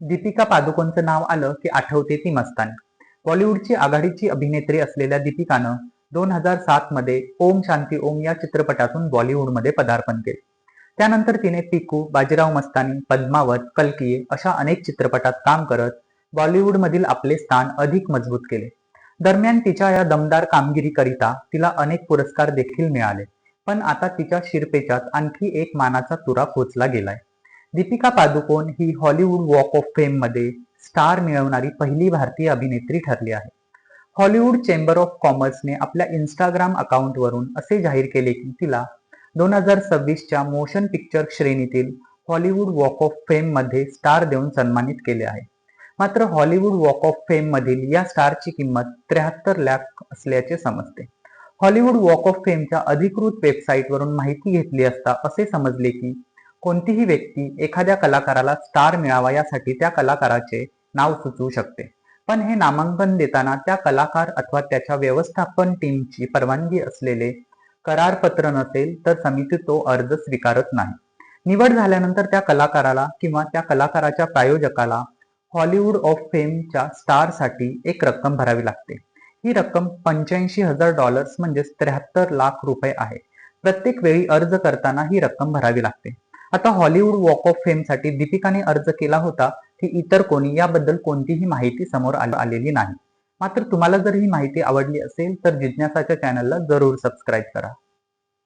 दीपिका पादुकोणचं नाव आलं की आठवते ती मस्तानी. बॉलिवूडची आघाडीची अभिनेत्री असलेल्या दीपिकानं दोन हजार सात मध्ये ओम शांती ओम या चित्रपटातून बॉलिवूडमध्ये पदार्पण केले. त्यानंतर तिने पिकू बाजीराव मस्तानी पद्मावत कलकिये अशा अनेक चित्रपटात काम करत बॉलिवूडमधील आपले स्थान अधिक मजबूत केले. दरम्यान तिच्या या दमदार कामगिरीकरिता तिला अनेक पुरस्कार देखील मिळाले पण आता तिच्या शिरपेच्यात आणखी एक मानाचा तुरा पोचला गेलाय. दीपिका पादुकोण ही हॉलिवूड वॉक ऑफ फेममध्ये स्टार मिळवणारी पहिली भारतीय अभिनेत्री ठरली आहे. हॉलिवूड चेंबर ऑफ कॉमर्सने आपल्या इंस्टाग्राम अकाउंटवरून असे जाहीर केले की तिला दोन हजार सव्वीसच्या मोशन पिक्चर श्रेणीतील हॉलिवूड वॉक ऑफ फेममध्ये स्टार देऊन सन्मानित केले आहे. मात्र हॉलिवूड वॉक ऑफ फेम मधील या स्टारची किंमत त्र्याहत्तर लाख असल्याचे समजते. हॉलिवूड वॉक ऑफ फेमच्या अधिकृत वेबसाईटवरून माहिती घेतली असता असे समजले की कोणतीही व्यक्ती एखाद्या कलाकाराला स्टार मिळावा यासाठी त्या कलाकाराचे नाव सुचवू शकते. पण हे नामांकन देताना त्या कलाकार अथवा त्याच्या व्यवस्थापन टीमची परवानगी असलेले करारपत्र नसेल तर समिती तो अर्ज स्वीकारत नाही. निवड झाल्यानंतर त्या कलाकाराला किंवा त्या कलाकाराच्या प्रायोजकाला हॉलिवूड ऑफ फेमच्या स्टारसाठी एक रक्कम भरावी लागते. ही रक्कम पंच्याऐंशी हजार डॉलर्स म्हणजेच त्र्याहत्तर लाख रुपये आहे. प्रत्येक वेळी अर्ज करताना ही रक्कम भरावी लागते. आता हॉलिवूड वॉक ऑफ फेमसाठी दीपिकाने अर्ज केला होता की इतर कोणी याबद्दल कोणतीही माहिती समोर आलेली नाही. मात्र तुम्हाला जर ही माहिती आवडली असेल तर जिज्ञासाच्या चॅनलला जरूर सबस्क्राईब करा.